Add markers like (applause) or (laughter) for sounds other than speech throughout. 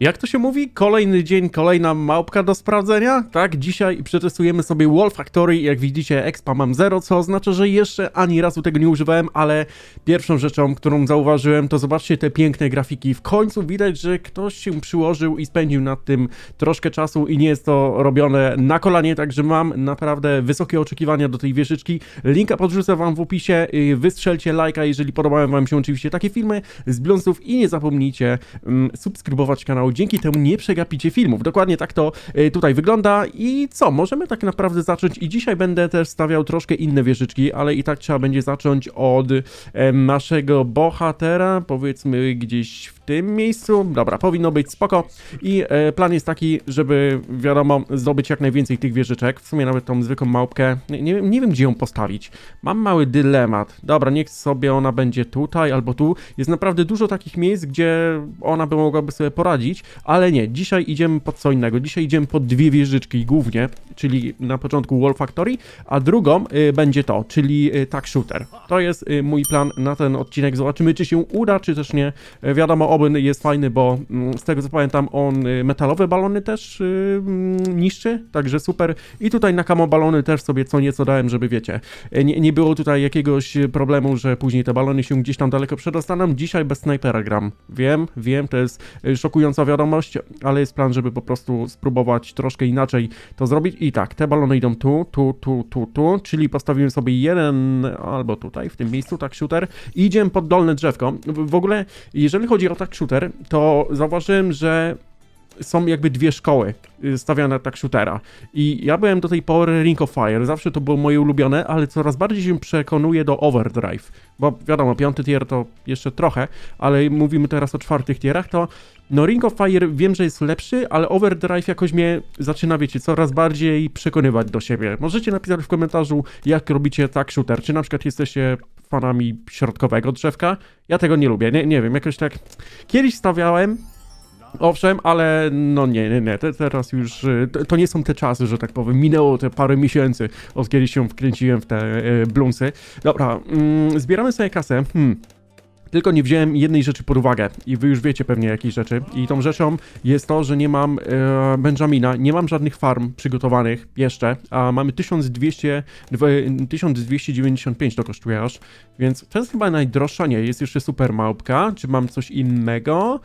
Jak to się mówi? Kolejny dzień, kolejna małpka do sprawdzenia? Tak, dzisiaj przetestujemy sobie Wall Factory. Jak widzicie, expa mam 0, co oznacza, że jeszcze ani razu tego nie używałem, ale pierwszą rzeczą, którą zauważyłem, to zobaczcie te piękne grafiki. W końcu widać, że ktoś się przyłożył i spędził nad tym troszkę czasu i nie jest to robione na kolanie, także mam naprawdę wysokie oczekiwania do tej wieżyczki. Linka podrzucę wam w opisie. Yy, Wystrzelcie lajka, jeżeli podobają wam się oczywiście takie filmy z Bloonsów i nie zapomnijcie mm, subskrybować kanał. Dzięki temu nie przegapicie filmów. Dokładnie tak to y, tutaj wygląda i co, możemy tak naprawdę zacząć i dzisiaj będę też stawiał troszkę inne wieżyczki, ale i tak trzeba będzie zacząć od naszego bohatera, powiedzmy gdzieś tym miejscu. Dobra, powinno być spoko i e, plan jest taki, żeby wiadomo, zdobyć jak najwięcej tych wieżyczek, w sumie nawet tą zwykłą małpkę, nie, nie, nie wiem gdzie ją postawić. Mam mały dylemat. Dobra, niech sobie ona będzie tutaj albo tu. Jest naprawdę dużo takich miejsc, gdzie ona by mogłaby sobie poradzić, ale nie, dzisiaj idziemy pod co innego. Dzisiaj idziemy pod dwie wieżyczki głównie, czyli na początku Wall Factory, a drugą y, będzie to, czyli y, tak shooter. To jest y, mój plan na ten odcinek. Zobaczymy, czy się uda, czy też nie. Y, wiadomo, obyn jest fajny, bo mm, z tego co pamiętam, on y, metalowe balony też y, mm, niszczy, także super. I tutaj na kamo balony też sobie co nieco dałem, żeby wiecie, y, nie, nie było tutaj jakiegoś problemu, że później te balony się gdzieś tam daleko przedostaną. Dzisiaj bez snajpera gram. Wiem, wiem, to jest y, szokująca wiadomość, ale jest plan, żeby po prostu spróbować troszkę inaczej to zrobić. I tak, te balony idą tu, tu, tu, tu, tu, czyli postawimy sobie jeden albo tutaj, w tym miejscu, tak shooter. I idziemy pod dolne drzewko. W ogóle, jeżeli chodzi o tak shooter, to zauważyłem, że są jakby dwie szkoły y, stawiane tak shootera. I ja byłem do tej pory Ring of Fire, zawsze to było moje ulubione, ale coraz bardziej się przekonuję do Overdrive. Bo wiadomo, piąty tier to jeszcze trochę, ale mówimy teraz o czwartych tierach, to no Ring of Fire wiem, że jest lepszy, ale Overdrive jakoś mnie zaczyna, wiecie, coraz bardziej przekonywać do siebie. Możecie napisać w komentarzu, jak robicie tak shooter. Czy na przykład jesteście fanami środkowego drzewka? Ja tego nie lubię, nie, nie wiem, jakoś tak... Kiedyś stawiałem, Owszem, ale no nie, nie, nie, te, teraz już y, to, nie są te czasy, że tak powiem, minęło te parę miesięcy, od kiedy się wkręciłem w te e, blunsy. Dobra, mm, zbieramy sobie kasę, hmm. Tylko nie wziąłem jednej rzeczy pod uwagę i wy już wiecie pewnie jakieś rzeczy. I tą rzeczą jest to, że nie mam e, Benjamina, nie mam żadnych farm przygotowanych jeszcze, a mamy 1200, dwa- 1295 to kosztuje aż, więc to jest chyba najdroższa, nie, jest jeszcze super małpka, czy mam coś innego?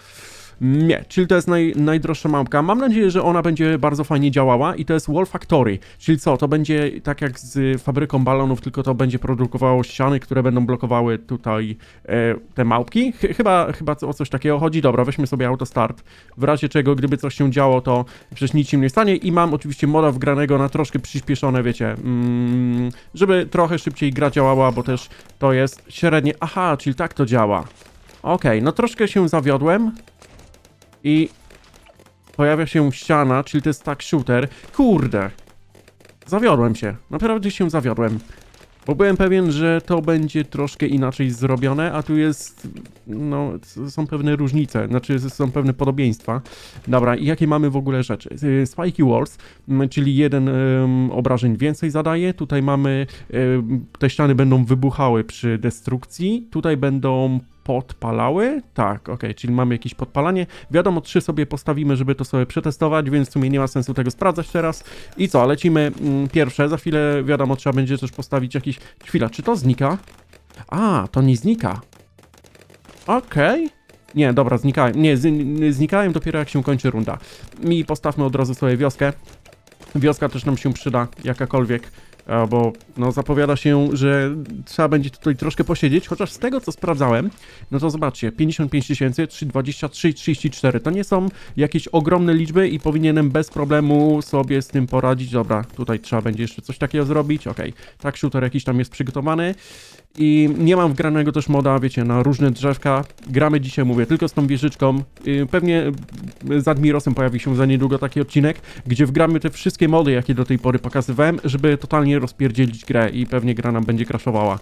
Nie, czyli to jest naj, najdroższa małpka. Mam nadzieję, że ona będzie bardzo fajnie działała i to jest Wall Factory. Czyli co, to będzie tak jak z fabryką balonów, tylko to będzie produkowało ściany, które będą blokowały tutaj e, te małpki. Ch chyba, chyba o coś takiego chodzi. Dobra, weźmy sobie autostart. W razie czego, gdyby coś się działo, to przecież nic się nie stanie. I mam oczywiście moda wgranego na troszkę przyspieszone, wiecie, mm, żeby trochę szybciej gra działała, bo też to jest średnie. Aha, czyli tak to działa. Okej, no troszkę się zawiodłem. I pojawia się ściana, czyli to jest tak shooter. Kurde. Zawiodłem się. Naprawdę się zawiodłem. Bo byłem pewien, że to będzie troszkę inaczej zrobione, a tu jest, no, są pewne różnice, znaczy są pewne podobieństwa. Dobra, i jakie mamy w ogóle rzeczy? Y, Spiky Walls, czyli jeden em, obrażeń więcej zadaje. Tutaj mamy, em, te ściany będą wybuchały przy destrukcji. Tutaj będą podpalały? Tak, okej, czyli mamy jakieś podpalanie. Wiadomo, trzy sobie postawimy, żeby to sobie przetestować, więc w sumie nie ma sensu tego sprawdzać teraz. I co, lecimy mm, pierwsze. Za chwilę, wiadomo, trzeba będzie też postawić jakiś... Chwila, czy to znika? A, to nie znika. Okej. Nie, dobra, znikałem. Nie, znikałem dopiero jak się kończy runda. I postawmy od razu sobie wioskę. Wioska też nam się przyda, jakakolwiek, bo no, zapowiada się, że trzeba będzie tutaj troszkę posiedzieć, chociaż z tego co sprawdzałem, no to zobaczcie, 55 tysięcy, 323, 34, to nie są jakieś ogromne liczby i powinienem bez problemu sobie z tym poradzić. Dobra, tutaj trzeba będzie jeszcze coś takiego zrobić, okej, tak, shooter jakiś tam jest przygotowany. I nie mam wgranego też moda, wiecie, na różne drzewka. Gramy dzisiaj, mówię, tylko z tą wieżyczką. Pewnie z Admirosem pojawi się za niedługo taki odcinek, gdzie wgramy te wszystkie mody, jakie do tej pory pokazywałem, żeby totalnie rozpierdzielić grę i pewnie gra nam będzie crashowała.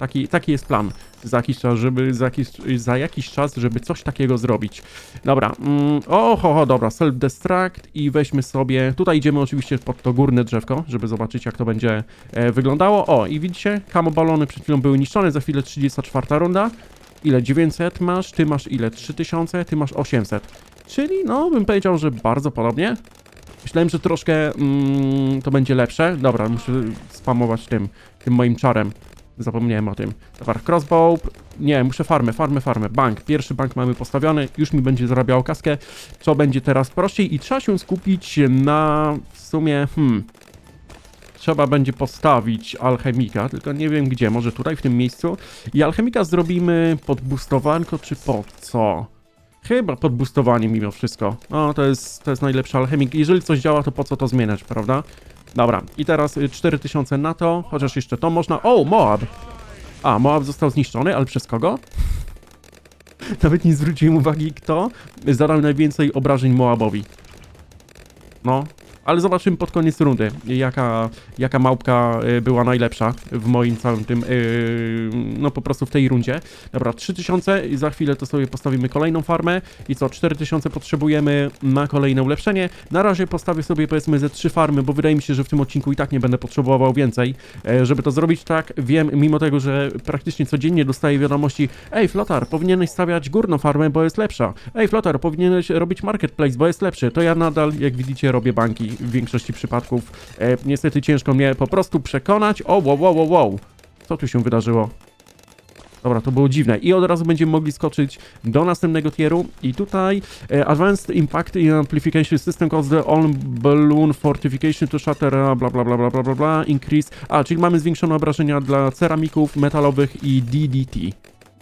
Taki, taki jest plan za jakiś czas, żeby za jakiś, za jakiś czas, żeby coś takiego zrobić. Dobra, mm, o, ho, ho, dobra, self-destruct i weźmy sobie, tutaj idziemy oczywiście pod to górne drzewko, żeby zobaczyć jak to będzie e, wyglądało. O, i widzicie, kamo balony przed chwilą były niszczone, za chwilę 34 runda. Ile? 900 masz, ty masz ile? 3000, ty masz 800. Czyli, no, bym powiedział, że bardzo podobnie. Myślałem, że troszkę mm, to będzie lepsze. Dobra, muszę spamować tym, tym moim czarem. Zapomniałem o tym. Dobra, crossbow. Nie, muszę farmę, farmę, farmę. Bank. Pierwszy bank mamy postawiony. Już mi będzie zarabiało kaskę. Co będzie teraz prościej i trzeba się skupić na w sumie, hmm... Trzeba będzie postawić alchemika, tylko nie wiem gdzie, może tutaj w tym miejscu. I alchemika zrobimy pod boostowanko, czy pod co? Chyba pod boostowaniem mimo wszystko. No, to jest, to jest najlepszy alchemik. Jeżeli coś działa, to po co to zmieniać, prawda? Dobra, i teraz y, 4000 na to, chociaż jeszcze to można... O, Moab! A, Moab został zniszczony, ale przez kogo? (laughs) Nawet nie zwróciłem uwagi, kto zadał najwięcej obrażeń Moabowi. No, ale zobaczymy pod koniec rundy, jaka, jaka małpka y, była najlepsza w moim całym tym, y, no po prostu w tej rundzie. Dobra, 3000 i za chwilę to sobie postawimy kolejną farmę i co, 4000 potrzebujemy na kolejne ulepszenie. Na razie postawię sobie powiedzmy ze 3 farmy, bo wydaje mi się, że w tym odcinku i tak nie będę potrzebował więcej, e, żeby to zrobić tak. Wiem, mimo tego, że praktycznie codziennie dostaję wiadomości, ej Flotar, powinieneś stawiać górną farmę, bo jest lepsza. Ej Flotar, powinieneś robić marketplace, bo jest lepszy. To ja nadal, jak widzicie, robię banki w większości przypadków. E, niestety ciężko mnie po prostu przekonać. O, wow, wow, wow, wow. Co tu się wydarzyło? Dobra, to było dziwne. I od razu będziemy mogli skoczyć do następnego tieru. I tutaj e, Advanced Impact Amplification System causes the all balloon fortification to shatter, bla bla bla bla bla bla bla, increase. A, czyli mamy zwiększone obrażenia dla ceramików, metalowych i DDT.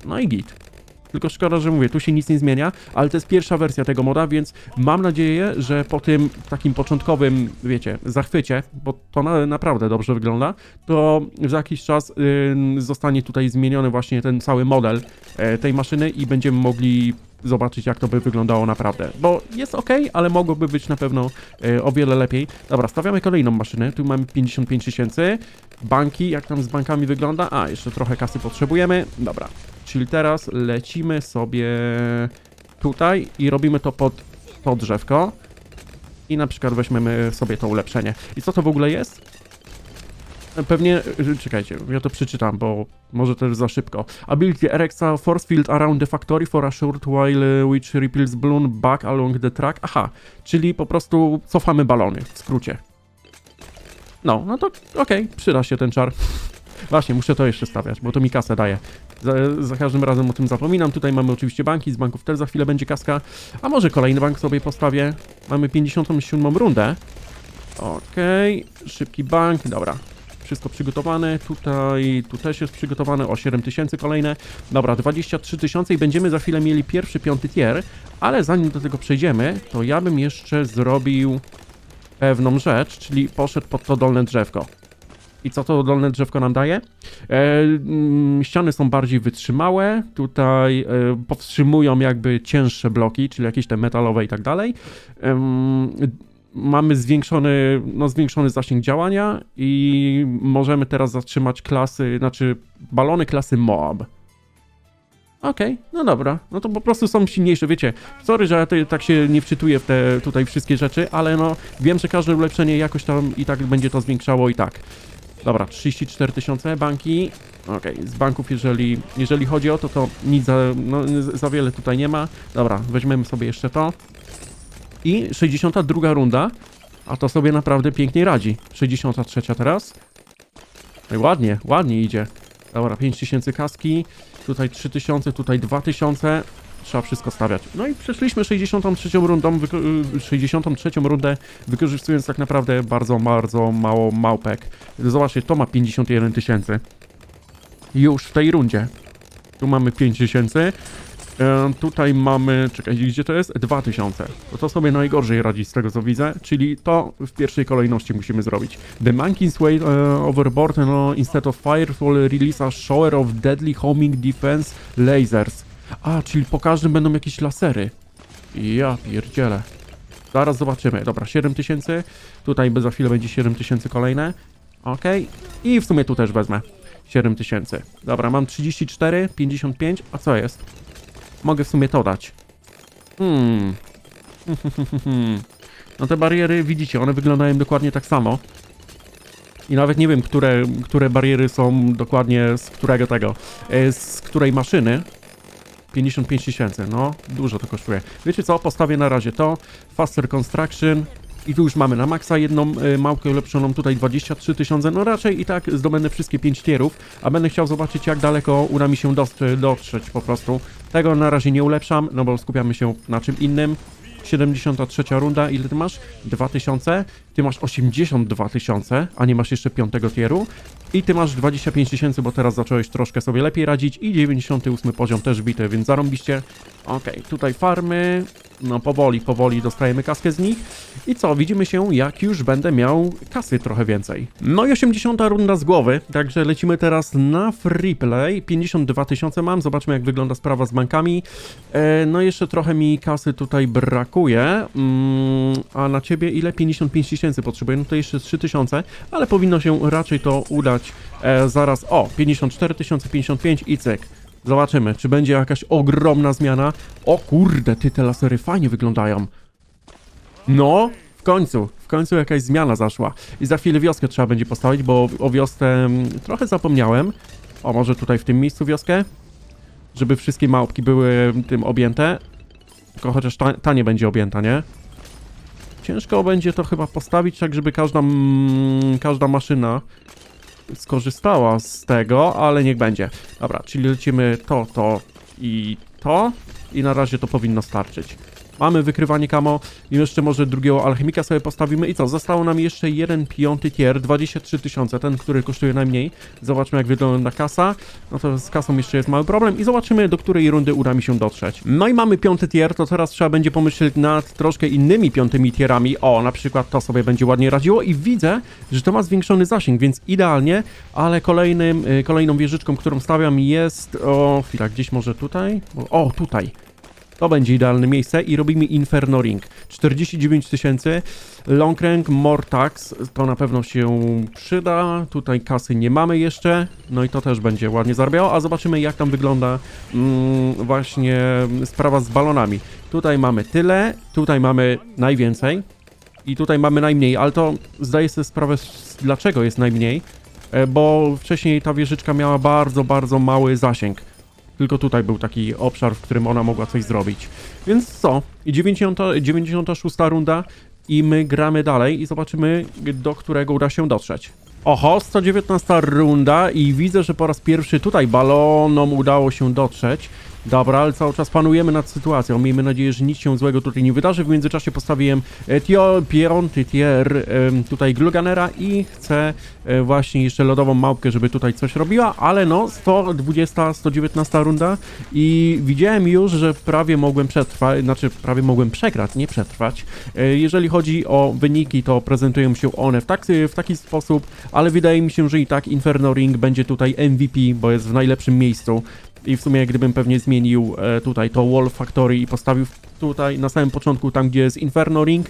No i git. Tylko szkoda, że mówię, tu się nic nie zmienia, ale to jest pierwsza wersja tego moda, więc mam nadzieję, że po tym takim początkowym, wiecie, zachwycie, bo to na, naprawdę dobrze wygląda, to za jakiś czas ym, zostanie tutaj zmieniony właśnie ten cały model e, tej maszyny i będziemy mogli zobaczyć, jak to by wyglądało naprawdę. Bo jest ok, ale mogłoby być na pewno e, o wiele lepiej. Dobra, stawiamy kolejną maszynę. Tu mamy 55 tysięcy. Banki, jak tam z bankami wygląda? A, jeszcze trochę kasy potrzebujemy. Dobra, czyli teraz lecimy sobie tutaj i robimy to pod to drzewko. I na przykład weźmiemy sobie to ulepszenie. I co to w ogóle jest? Pewnie, y, czekajcie, ja to przeczytam, bo może jest za szybko. Ability erects a force field around the factory for a short while uh, which repels balloon back along the track. Aha, czyli po prostu cofamy balony, w skrócie. No, no to okej, przyda się ten czar. Właśnie, muszę to jeszcze stawiać, bo to mi kasę daje. Za, za każdym razem o tym zapominam. Tutaj mamy oczywiście banki, z banków też za chwilę będzie kaska. A może kolejny bank sobie postawię. Mamy 57 rundę. Okej, szybki bank, dobra. Wszystko przygotowane, tutaj, tu też jest przygotowane, o 7000 kolejne. Dobra, 23 tysiące i będziemy za chwilę mieli pierwszy, piąty tier, ale zanim do tego przejdziemy, to ja bym jeszcze zrobił pewną rzecz, czyli poszedł pod to dolne drzewko. I co to dolne drzewko nam daje? E, mm, ściany są bardziej wytrzymałe, tutaj e, powstrzymują jakby cięższe bloki, czyli jakieś te metalowe i tak dalej. Em, mamy zwiększony, no, zwiększony zasięg działania i możemy teraz zatrzymać klasy, znaczy balony klasy Moab. Okej, no dobra, no to po prostu są silniejsze, wiecie, sorry, że ja tak się nie wczytuję w te tutaj wszystkie rzeczy, ale no wiem, że każde ulepszenie jakoś tam i tak będzie to zwiększało i tak. Dobra, 34 tysiące banki, okej, z banków jeżeli, jeżeli chodzi o to, to nic za, no, za wiele tutaj nie ma. Dobra, weźmiemy sobie jeszcze to. I 62 runda, a to sobie naprawdę pięknie radzi. 63 teraz. No ładnie, ładnie idzie. Dobra, 5000 kaski, tutaj 3000, tutaj 2000. Trzeba wszystko stawiać. No i przeszliśmy 63 rundą, wyko- y, 63 rundę, wykorzystując tak naprawdę bardzo, bardzo mało małpek. Zobaczcie, to ma 51 tysięcy. Już w tej rundzie. Tu mamy 5000. E, tutaj mamy, czekaj, gdzie to jest? 2000. To to sobie najgorzej radzi z tego co widzę, czyli to w pierwszej kolejności musimy zrobić. The monkeys wait uh, overboard no, instead of fire will release a shower of deadly homing defense lasers. A, czyli po każdym będą jakieś lasery. Ja pierdzielę. Zaraz zobaczymy. Dobra, 7000. Tutaj za chwilę będzie 7000 kolejne. Okej. I w sumie tu też wezmę 7000. Dobra, mam 34, 55. A co jest? Mogę w sumie to dać. Hmm. (laughs) No te bariery, widzicie, one wyglądają dokładnie tak samo. I nawet nie wiem, które, które bariery są dokładnie z którego tego, e, z której maszyny. 55 tysięcy, no dużo to kosztuje. Wiecie co, postawię na razie to, Faster Construction i tu już mamy na maksa jedną y, małkę ulepszoną, tutaj 23 tysiące, no raczej i tak zdobędę wszystkie 5 tierów, a będę chciał zobaczyć jak daleko uda mi się dotrzeć po prostu. Tego na razie nie ulepszam, no bo skupiamy się na czym innym. 73 runda, ile ty masz? 2000, ty masz 82 tysiące, a nie masz jeszcze piątego tieru. I ty masz 25 tysięcy, bo teraz zacząłeś troszkę sobie lepiej radzić i 98 poziom też bity, więc zarąbiście. Okej, tutaj farmy, no powoli, powoli dostajemy kaskę z nich. I co, widzimy się jak już będę miał kasy trochę więcej. No i 80 runda z głowy, także lecimy teraz na freeplay. 52 tysiące mam, zobaczmy jak wygląda sprawa z bankami. E, no jeszcze trochę mi kasy tutaj brakuje, mm, a na ciebie ile? 55 tysięcy potrzebuję, no to jeszcze 3 tysiące, ale powinno się raczej to udać e, zaraz. O, 54 tysiące, 55 i cyk. Zobaczymy, czy będzie jakaś ogromna zmiana. O kurde, ty te lasery fajnie wyglądają. No, w końcu, w końcu jakaś zmiana zaszła. I za chwilę wioskę trzeba będzie postawić, bo o wiosce mm, trochę zapomniałem. O, może tutaj w tym miejscu wioskę? Żeby wszystkie małpki były tym objęte. Tylko chociaż ta, ta nie będzie objęta, nie? Ciężko będzie to chyba postawić tak, żeby każda, mm, każda maszyna skorzystała z tego, ale niech będzie. Dobra, czyli lecimy to, to i to i na razie to powinno starczyć. Mamy wykrywanie kamo i jeszcze może drugiego alchemika sobie postawimy i co? Zostało nam jeszcze jeden piąty tier, 23 tysiące, ten, który kosztuje najmniej. Zobaczmy jak wygląda kasa. No to z kasą jeszcze jest mały problem i zobaczymy do której rundy uda mi się dotrzeć. No i mamy piąty tier, to teraz trzeba będzie pomyśleć nad troszkę innymi piątymi tierami. O, na przykład to sobie będzie ładnie radziło i widzę, że to ma zwiększony zasięg, więc idealnie, ale kolejnym, y, kolejną wieżyczką, którą stawiam jest... O, chwila, gdzieś może tutaj? O, tutaj. To będzie idealne miejsce i robimy Inferno Ring. 49 tysięcy. Longrank, Mortax, to na pewno się przyda. Tutaj kasy nie mamy jeszcze. No i to też będzie ładnie zarabiało. A zobaczymy jak tam wygląda mm, właśnie sprawa z balonami. Tutaj mamy tyle, tutaj mamy najwięcej i tutaj mamy najmniej, ale to zdaję sobie sprawę dlaczego jest najmniej. E, Bo wcześniej ta wieżyczka miała bardzo, bardzo mały zasięg. Tylko tutaj był taki obszar, w którym ona mogła coś zrobić. Więc co? I 90, 96 runda i my gramy dalej i zobaczymy, do którego uda się dotrzeć. Oho, 119 runda i widzę, że po raz pierwszy tutaj balonom udało się dotrzeć. Dobra, ale cały czas panujemy nad sytuacją. Miejmy nadzieję, że nic się złego tutaj nie wydarzy. W międzyczasie postawiłem e, tio, piąty tier em, tutaj Gluganera i chcę e, właśnie jeszcze lodową małpkę, żeby tutaj coś robiła, ale no 120, 119 runda i widziałem już, że prawie mogłem przetrwać, znaczy prawie mogłem przegrać, nie przetrwać. E, Jeżeli chodzi o wyniki, to prezentują się one w, tak, w taki sposób, ale wydaje mi się, że i tak Inferno Ring będzie tutaj MVP, bo jest w najlepszym miejscu. I w sumie gdybym pewnie zmienił e, tutaj to Wall Factory i postawił tutaj na samym początku, tam gdzie jest Inferno Ring,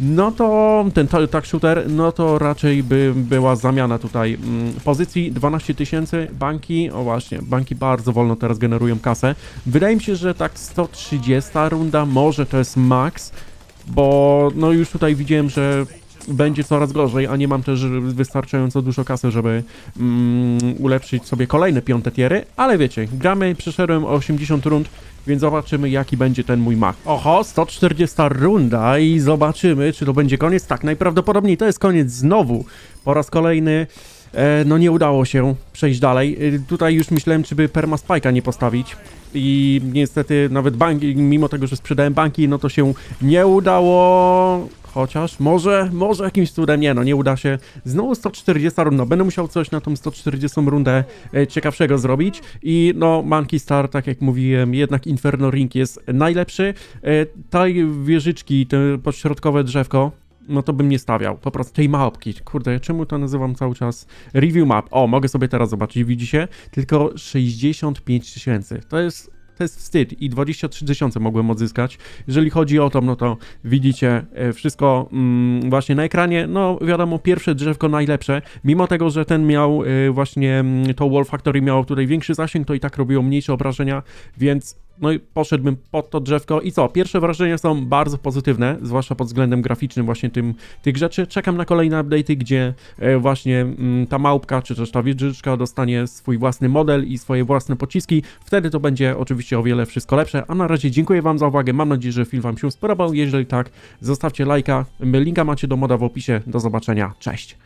no to ten ta- tak shooter, no to raczej by była zamiana tutaj mm, pozycji 12 tysięcy, banki, o właśnie, banki bardzo wolno teraz generują kasę. Wydaje mi się, że tak 130 runda, może to jest max, bo no już tutaj widziałem, że będzie coraz gorzej, a nie mam też wystarczająco dużo kasy, żeby mm, ulepszyć sobie kolejne piąte tiery, ale wiecie, gramy, przeszedłem o 80 rund, więc zobaczymy jaki będzie ten mój mach. Oho, 140 runda i zobaczymy, czy to będzie koniec. Tak, najprawdopodobniej to jest koniec znowu. Po raz kolejny e, no nie udało się przejść dalej. E, tutaj już myślałem, czy by Perma Spike'a nie postawić. I niestety nawet banki, mimo tego, że sprzedałem banki, no to się nie udało. Chociaż może, może jakimś cudem nie, no nie uda się. Znowu 140 runda, będę musiał coś na tą 140 rundę e, ciekawszego zrobić. I no, Monkey Star, tak jak mówiłem, jednak Inferno Ring jest najlepszy. E, tej wieżyczki, to podśrodkowe drzewko, no to bym nie stawiał. Po prostu tej mapki. Kurde, czemu to nazywam cały czas review map? O, mogę sobie teraz zobaczyć, widzicie? Tylko 65 tysięcy. To jest to jest wstyd i 23 tysiące mogłem odzyskać. Jeżeli chodzi o to, no to widzicie e, wszystko mm, właśnie na ekranie. No wiadomo, pierwsze drzewko najlepsze. Mimo tego, że ten miał e, właśnie mm, to Wall Factory miało tutaj większy zasięg, to i tak robiło mniejsze obrażenia, więc no i poszedłbym pod to drzewko i co? Pierwsze wrażenia są bardzo pozytywne, zwłaszcza pod względem graficznym właśnie tym, tych rzeczy. Czekam na kolejne update'y, gdzie e, właśnie mm, ta małpka, czy też ta wieżyczka dostanie swój własny model i swoje własne pociski. Wtedy to będzie oczywiście o wiele wszystko lepsze. A na razie dziękuję Wam za uwagę. Mam nadzieję, że film Wam się spodobał. Jeżeli tak, zostawcie lajka. Linka macie do moda w opisie. Do zobaczenia. Cześć.